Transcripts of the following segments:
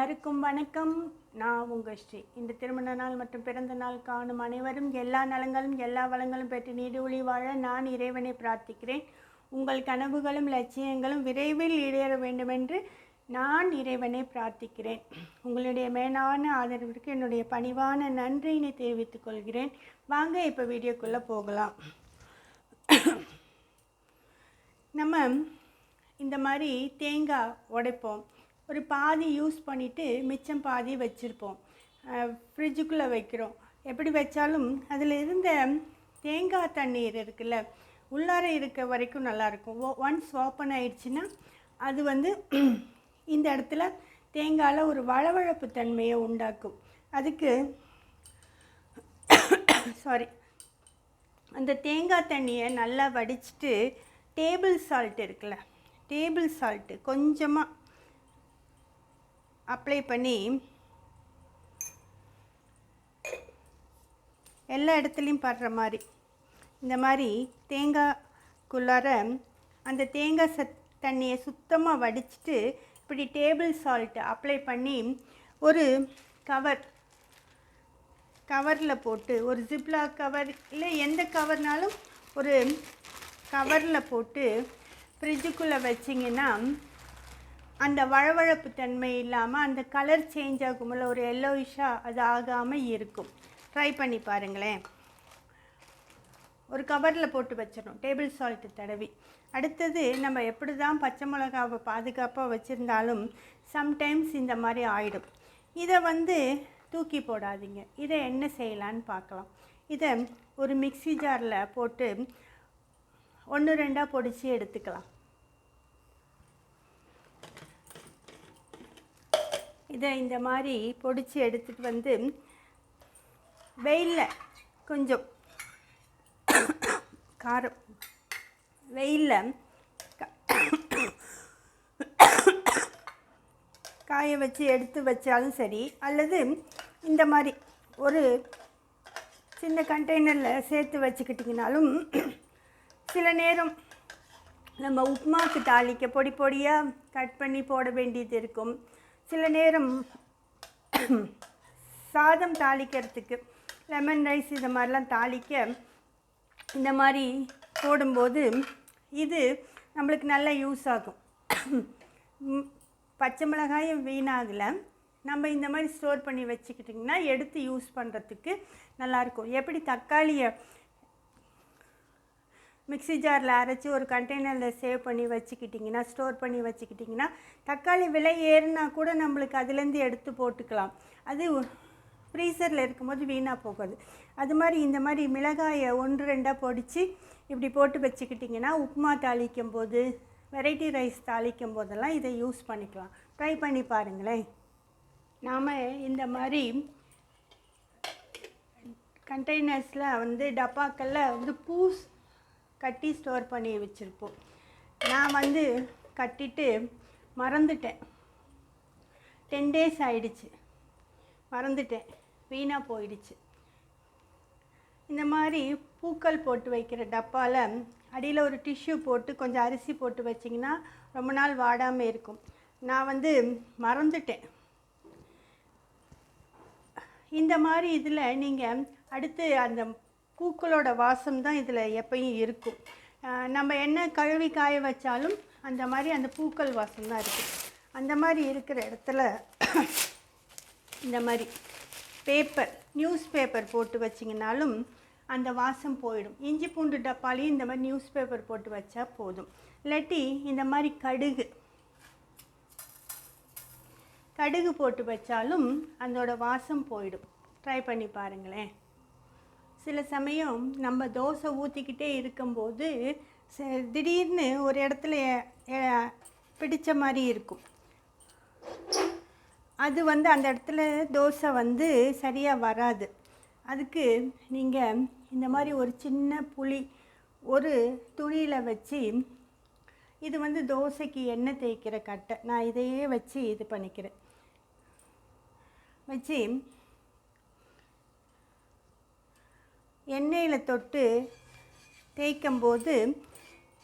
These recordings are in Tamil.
எல்லாருக்கும் வணக்கம். நான் உங்கள் ஸ்ரீ. இந்த திருமண நாள் மற்றும் பிறந்த நாள் காணும் அனைவரும் எல்லா நலங்களும் எல்லா வளங்களும் பெற்று நீடொழி வாழ நான் இறைவனை பிரார்த்திக்கிறேன். உங்கள் கனவுகளும் லட்சியங்களும் விரைவில் ஈடேற வேண்டுமென்று நான் இறைவனை பிரார்த்திக்கிறேன். உங்களுடைய மேலான ஆதரவிற்கு என்னுடைய பணிவான நன்றியினை தெரிவித்துக் கொள்கிறேன். வாங்க இப்போ வீடியோக்குள்ளே போகலாம். நம்ம இந்த மாதிரி தேங்காய் உடைப்போம். ஒரு பாதி யூஸ் பண்ணிவிட்டு மிச்சம் பாதி வச்சுருப்போம். ஃப்ரிட்ஜுக்குள்ளே வைக்கிறோம். எப்படி வச்சாலும் அதில் இருந்த தேங்காய் தண்ணீர் இருக்குல்ல உள்ளார இருக்க வரைக்கும் நல்லாயிருக்கும் ஒன்ஸ் ஓப்பன் ஆயிடுச்சுன்னா அது வந்து இந்த இடத்துல தேங்காயில் ஒரு வளவழப்பு தன்மையை உண்டாக்கும். அதுக்கு சாரி அந்த தேங்காய் தண்ணியை நல்லா வடிச்சிட்டு டேபிள் சால்ட் இருக்குல்ல டேபிள் சால்ட்டு கொஞ்சமாக அப்ளை பண்ணி எல்லா இடத்துலையும் படுற மாதிரி. இந்த மாதிரி தேங்காய்க்குள்ளார அந்த தேங்காய் சத் தண்ணியை சுத்தமாக வடிச்சிட்டு இப்படி டேபிள் சால்ட்டு அப்ளை பண்ணி ஒரு கவர் கவரில் போட்டு ஒரு ஜிப்லா கவர் இல்லை எந்த கவர்னாலும் ஒரு கவரில் போட்டு ஃப்ரிட்ஜுக்குள்ளே வச்சிங்கன்னா அந்த வழவழப்பு தன்மை இல்லாமல் அந்த கலர் சேஞ்ச் ஆகும்போது ஒரு எல்லோயிஷாக அது ஆகாமல் இருக்கும். ட்ரை பண்ணி பாருங்களேன். ஒரு கவரில் போட்டு வச்சிடணும். டேபிள் சால்ட்டு தடவி. அடுத்தது நம்ம எப்படி தான் பச்சை மிளகாவை பாதுகாப்பாக வச்சுருந்தாலும் சம்டைம்ஸ் இந்த மாதிரி ஆயிடும். இதை வந்து தூக்கி போடாதீங்க. இதை என்ன செய்யலான்னு பார்க்கலாம். இதை ஒரு மிக்ஸி ஜாரில் போட்டு ஒன்று ரெண்டாக பொடிச்சு எடுத்துக்கலாம். இதை இந்த மாதிரி பொடிச்சு எடுத்துகிட்டு வந்து வெயிலில் கொஞ்சம் காரம் வெயிலில் காய வச்சு எடுத்து வச்சாலும் சரி அல்லது இந்த மாதிரி ஒரு சின்ன கண்டெய்னரில் சேர்த்து வச்சுக்கிட்டிங்கனாலும் சில நேரம் நம்ம உப்புமாவுக்கு தாளிக்க பொடி பொடியாக கட் பண்ணி போட வேண்டியது இருக்கும். சில நேரம் சாதம் தாளிக்கிறதுக்கு லெமன் ரைஸ் இது மாதிரிலாம் தாளிக்க இந்த மாதிரி போடும்போது இது நம்மளுக்கு நல்லா யூஸ் ஆகும். பச்சை மிளகாயும் வீணாகலை. நம்ம இந்த மாதிரி ஸ்டோர் பண்ணி வச்சுக்கிட்டிங்கன்னா எடுத்து யூஸ் பண்ணுறதுக்கு நல்லாயிருக்கும் எப்படி தக்காளியை மிக்ஸி ஜாரில் அரைச்சி ஒரு கண்டெய்னரில் சேவ் பண்ணி வச்சுக்கிட்டிங்கன்னா ஸ்டோர் பண்ணி வச்சுக்கிட்டிங்கன்னா தக்காளி விலை ஏறுனா கூட நம்மளுக்கு அதுலேருந்து எடுத்து போட்டுக்கலாம். அது ஃப்ரீசரில் இருக்கும்போது வீணாக போகாது. அது மாதிரி இந்த மாதிரி மிளகாயை ஒன்று ரெண்டாக பொடிச்சு இப்படி போட்டு வச்சுக்கிட்டிங்கன்னா உப்புமா தாளிக்கும் போது வெரைட்டி ரைஸ் தாளிக்கும் போதெல்லாம் இதை யூஸ் பண்ணிக்கலாம். ட்ரை பண்ணி பாருங்களேன். நாம் இந்த மாதிரி கண்டெய்னர்ஸில் வந்து டப்பாக்களில் வந்து பூஸ் கட்டி ஸ்டோர் பண்ணி வச்சுருப்போம். நான் வந்து கட்டிட்டு மறந்துட்டேன். டென் டேஸ் ஆயிடுச்சு. மறந்துட்டேன். வீணாக போயிடுச்சு. இந்த மாதிரி பூக்கள் போட்டு வைக்கிற டப்பாவில் அடியில் ஒரு டிஷ்யூ போட்டு கொஞ்சம் அரிசி போட்டு வச்சிங்கன்னா ரொம்ப நாள் வாடாமல் இருக்கும். நான் வந்து மறந்துட்டேன். இந்த மாதிரி இதில் நீங்கள் அடுத்து அந்த பூக்களோட வாசம் தான் இதில் எப்பயும் இருக்கும். நம்ம என்ன கழுவி காய வச்சாலும் அந்த மாதிரி அந்த பூக்கள் வாசம் தான் இருக்குது அந்த மாதிரி இருக்கிற இடத்துல இந்த மாதிரி பேப்பர் நியூஸ் பேப்பர் போட்டு வச்சிங்கனாலும் அந்த வாசம் போயிடும். இஞ்சி பூண்டு டப்பாலையும் இந்த மாதிரி நியூஸ் பேப்பர் போட்டு வச்சா போதும். இல்லாட்டி இந்த மாதிரி கடுகு கடுகு போட்டு வச்சாலும் அதோட வாசம் போயிடும். ட்ரை பண்ணி பாருங்களேன். சில சமயம் நம்ம தோசை ஊற்றிக்கிட்டே இருக்கும்போது ச- திடீர்னு ஒரு இடத்துல பிடித்த மாதிரி இருக்கும். அது வந்து அந்த இடத்துல தோசை வந்து சரியாக வராது. அதுக்கு நீங்கள் இந்த மாதிரி ஒரு சின்ன புளி ஒரு துணியில் வச்சு இது வந்து தோசைக்கு எண்ணெய் தேய்க்கிற கட்டை. நான் இதையே வச்சு இது பண்ணிக்கிறேன். வச்சு எண்ணெயில் தொட்டு தேய்க்கும்போது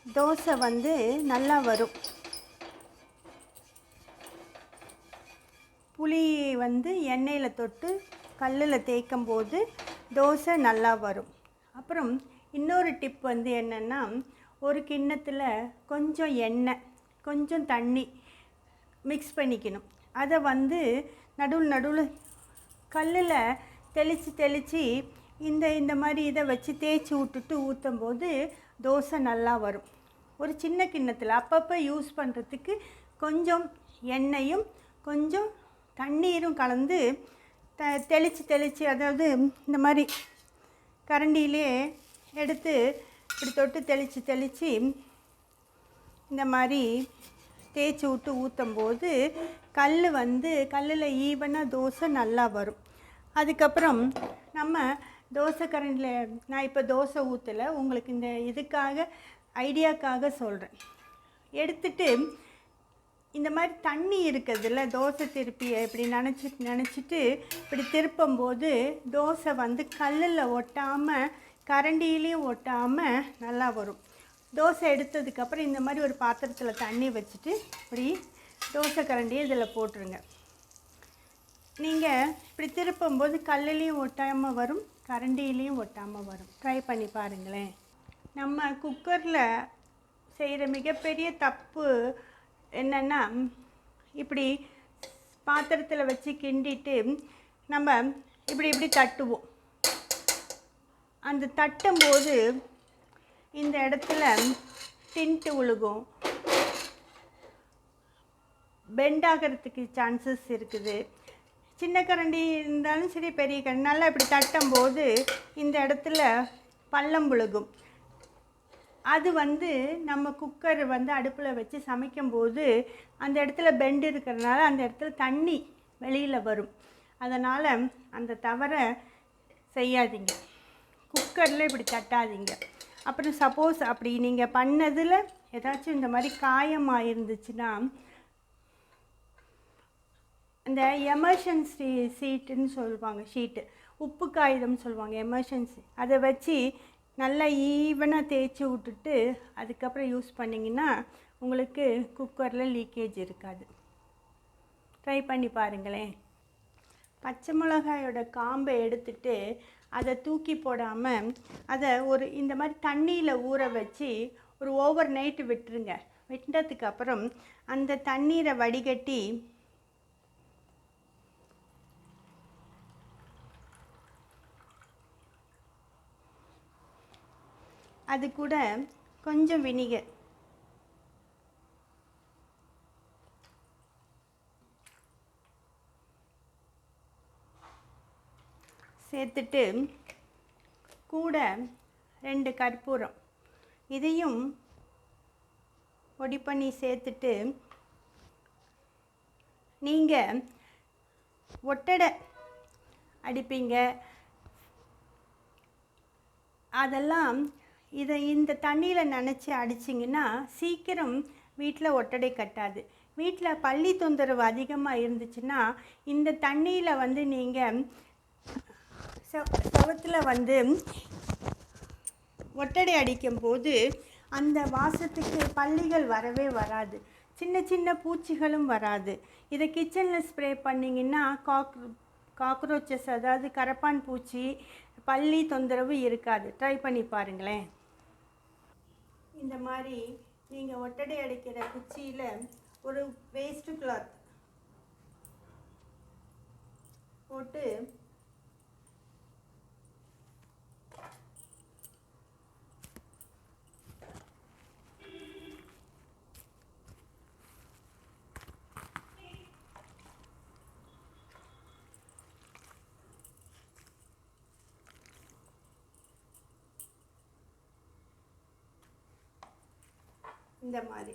தோசை வந்து நல்லா வரும். புளி வந்து எண்ணெயில் தொட்டு கல்லில் தேய்க்கும் போது தோசை நல்லா வரும். அப்புறம் இன்னொரு டிப் வந்து என்னென்னா ஒரு கிண்ணத்தில் கொஞ்சம் எண்ணெய் கொஞ்சம் தண்ணி மிக்ஸ் பண்ணிக்கணும். அதை வந்து நடுவில் நடுவில் கல்லில் தெளித்து தெளித்து இந்த இந்த மாதிரி இதை வச்சு தேய்ச்சி விட்டுட்டு ஊற்றும் போது தோசை நல்லா வரும். ஒரு சின்ன கிண்ணத்தில் அப்பப்போ யூஸ் பண்ணுறதுக்கு கொஞ்சம் எண்ணெயும் கொஞ்சம் தண்ணீரும் கலந்து த தெளித்து தெளித்து அதாவது இந்த மாதிரி கரண்டியிலே எடுத்து இப்படி தொட்டு தெளித்து தெளித்து இந்த மாதிரி தேய்ச்சி விட்டு ஊற்றும் போது கல் வந்து கல்லில் ஈவனாக தோசை நல்லா வரும். அதுக்கப்புறம் நம்ம தோசை கரண்டில் நான் இப்போ தோசை ஊற்றலை உங்களுக்கு இந்த இதுக்காக ஐடியாக்காக சொல்கிறேன் எடுத்துட்டு இந்த மாதிரி தண்ணி இருக்குதுல்ல தோசை திருப்பி இப்படி நினச்சி நினச்சிட்டு இப்படி திருப்பும்போது தோசை வந்து கல்லில் ஒட்டாமல் கரண்டியிலையும் ஒட்டாமல் நல்லா வரும். தோசை எடுத்ததுக்கப்புறம் இந்த மாதிரி ஒரு பாத்திரத்தில் தண்ணி வச்சுட்டு இப்படி தோசை கரண்டியை இதில் போட்டுருங்க. நீங்கள் இப்படி திருப்பும்போது கல்லுலேயும் ஒட்டாமல் வரும் கரண்டியிலையும் ஒட்டாமல் வரும். ட்ரை பண்ணி பாருங்களேன். நம்ம குக்கரில் செய்கிற மிகப்பெரிய தப்பு என்னென்னா இப்படி பாத்திரத்தில் வச்சு கிண்டிட்டு நம்ம இப்படி இப்படி தட்டுவோம். அந்த தட்டும்போது இந்த இடத்துல டின்ட்டு விழுகும் பெண்ட் ஆகிறதுக்கு சான்சஸ் இருக்குது. சின்ன கரண்டி இருந்தாலும் சரி பெரிய கரண்டி. நல்லா இப்படி தட்டும்போது இந்த இடத்துல பள்ளம் புழுகும் அது வந்து நம்ம குக்கர் வந்து அடுப்பில் வச்சு சமைக்கும்போது அந்த இடத்துல பெண்டு இருக்கிறதுனால அந்த இடத்துல தண்ணி வெளியில் வரும். அதனால் அந்த தவறை செய்யாதீங்க. குக்கரில் இப்படி தட்டாதீங்க. அப்புறம் சப்போஸ் அப்படி நீங்கள் பண்ணதில் ஏதாச்சும் இந்த மாதிரி காயமாக இருந்துச்சுன்னா இந்த எமர்ஜென்சி சீட்டுன்னு சொல்லுவாங்க ஷீட்டு உப்பு காகிதம்னு சொல்லுவாங்க எமர்ஜென்சி அதை வச்சு நல்லா ஈவனாக தேய்ச்சி விட்டுட்டு அதுக்கப்புறம் யூஸ் பண்ணிங்கன்னா உங்களுக்கு குக்கரில் லீக்கேஜ் இருக்காது. ட்ரை பண்ணி பாருங்களேன். பச்சை மிளகாயோட காம்பை எடுத்துட்டு அதை தூக்கி போடாமல் அதை ஒரு இந்த மாதிரி தண்ணியில் ஊற வச்சு ஒரு ஓவர் நைட்டு விட்டுருங்க. விட்டதுக்கு அப்புறம் அந்த தண்ணீரை வடிகட்டி அது கூட கொஞ்சம் வினிகர். சேர்த்துட்டு கூட ரெண்டு கற்பூரம். இதையும் பொடி பண்ணி சேர்த்துட்டு நீங்கள் ஒட்டடை அடிப்பீங்க. அதெல்லாம் இதை இந்த தண்ணியில் நினச்சி அடிச்சிங்கன்னா சீக்கிரம் வீட்டில் ஒட்டடை கட்டாது. வீட்டில் பள்ளி தொந்தரவு அதிகமாக இருந்துச்சுன்னா இந்த தண்ணியில் வந்து நீங்கள் செவத்தில் வந்து ஒட்டடை அடிக்கும்போது அந்த வாசத்துக்கு பள்ளிகள் வரவே வராது. சின்ன சின்ன பூச்சிகளும் வராது. இதை கிச்சனில் ஸ்ப்ரே பண்ணிங்கன்னா காக் காக்ரோச்சஸ் அதாவது கரப்பான் பூச்சி பள்ளி தொந்தரவு இருக்காது. ட்ரை பண்ணி பாருங்களேன். இந்த மாதிரி நீங்கள் ஒட்டடை அடிக்கிற குச்சியில் ஒரு வேஸ்ட்டு கிளாத் போட்டு இந்த மாதிரி.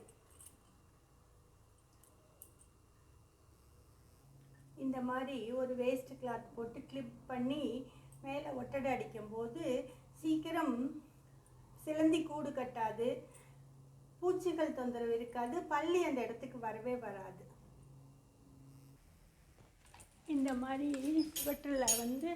இந்த மாதிரி ஒரு வேஸ்ட் கிளாத் போட்டு கிளிப் பண்ணி மேலே ஒட்டடை அடிக்கும்போது சீக்கிரம் சிலந்தி கூடு கட்டாது பூச்சிகள் தொந்தரவு இருக்காது பள்ளி அந்த இடத்துக்கு வரவே வராது. இந்த மாதிரி ஸ்வெட்டரில் வந்து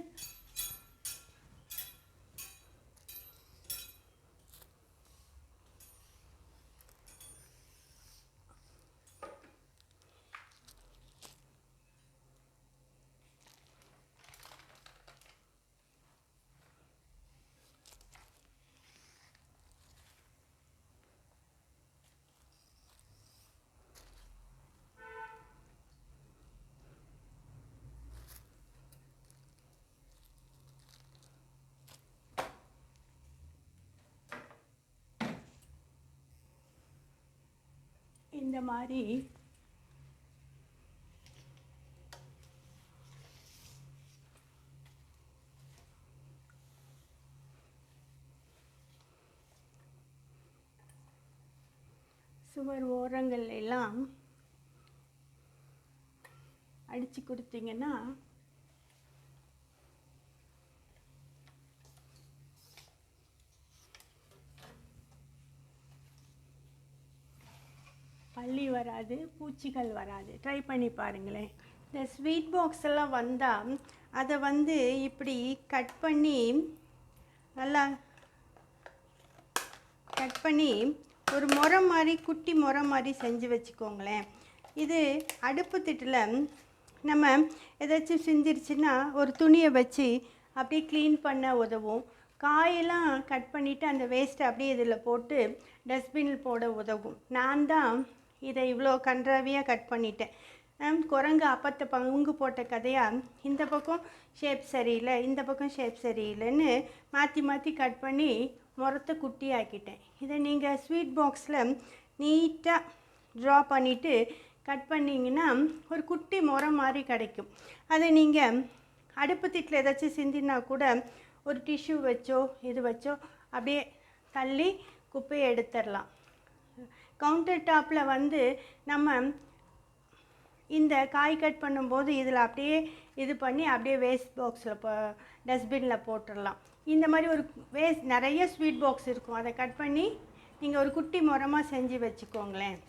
இந்த மாதிரி. சுவர் ஓரங்கள் எல்லாம் அடித்து கொடுத்தீங்கன்னா பள்ளி வராது பூச்சிகள் வராது. ட்ரை பண்ணி பாருங்களேன். இந்த ஸ்வீட் பாக்ஸ் எல்லாம் வந்தால் அதை வந்து இப்படி கட் பண்ணி நல்லா கட் பண்ணி ஒரு முறை மாதிரி குட்டி முறை மாதிரி செஞ்சு வச்சுக்கோங்களேன். இது அடுப்பு திட்டில் நம்ம ஏதாச்சும் செஞ்சிருச்சுன்னா ஒரு துணியை வச்சு அப்படியே க்ளீன் பண்ண உதவும். காயெல்லாம் கட் பண்ணிவிட்டு அந்த வேஸ்ட்டை அப்படியே இதில் போட்டு டஸ்ட்பினில் போட உதவும். நான் தான் இதை இவ்வளோ கன்றாவியாக கட் பண்ணிட்டேன். குரங்கு அப்பத்தை பங்கு போட்ட கதையாக இந்த பக்கம் ஷேப் சரியில்லை இந்த பக்கம் ஷேப் சரியில்லைன்னு மாற்றி மாற்றி கட் பண்ணி முறத்தை குட்டி ஆக்கிட்டேன் இதை நீங்கள் ஸ்வீட் பாக்ஸில் நீட்டாக ட்ரா பண்ணிவிட்டு கட் பண்ணிங்கன்னா ஒரு குட்டி முறம் மாதிரி கிடைக்கும். அதை நீங்கள் அடுப்பு திட்டில் ஏதாச்சும் சிந்தினா கூட ஒரு டிஷ்யூ வச்சோ இது வச்சோ அப்படியே தள்ளி குப்பையை எடுத்துடலாம். கவுண்டர் டாப்பில் வந்து நம்ம இந்த காய் கட் பண்ணும்போது இதில் அப்படியே இது பண்ணி அப்படியே வேஸ்ட் பாக்ஸில் போ டஸ்ட்பினில் போட்டுடலாம். இந்த மாதிரி ஒரு வேஸ்ட் நிறைய ஸ்வீட் பாக்ஸ் இருக்கும். அதை கட் பண்ணி நீங்கள் ஒரு குட்டி முறமாக செஞ்சு வச்சுக்கோங்களேன்.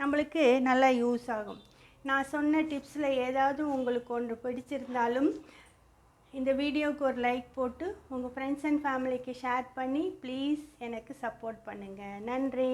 நம்மளுக்கு நல்லா யூஸ் ஆகும். நான் சொன்ன டிப்ஸில் ஏதாவது உங்களுக்கு ஒன்று பிடிச்சிருந்தாலும் இந்த வீடியோவுக்கு ஒரு லைக் போட்டு உங்கள் ஃப்ரெண்ட்ஸ் அண்ட் ஃபேமிலிக்கு ஷேர் பண்ணி ப்ளீஸ் எனக்கு சப்போர்ட் பண்ணுங்கள் நன்றி.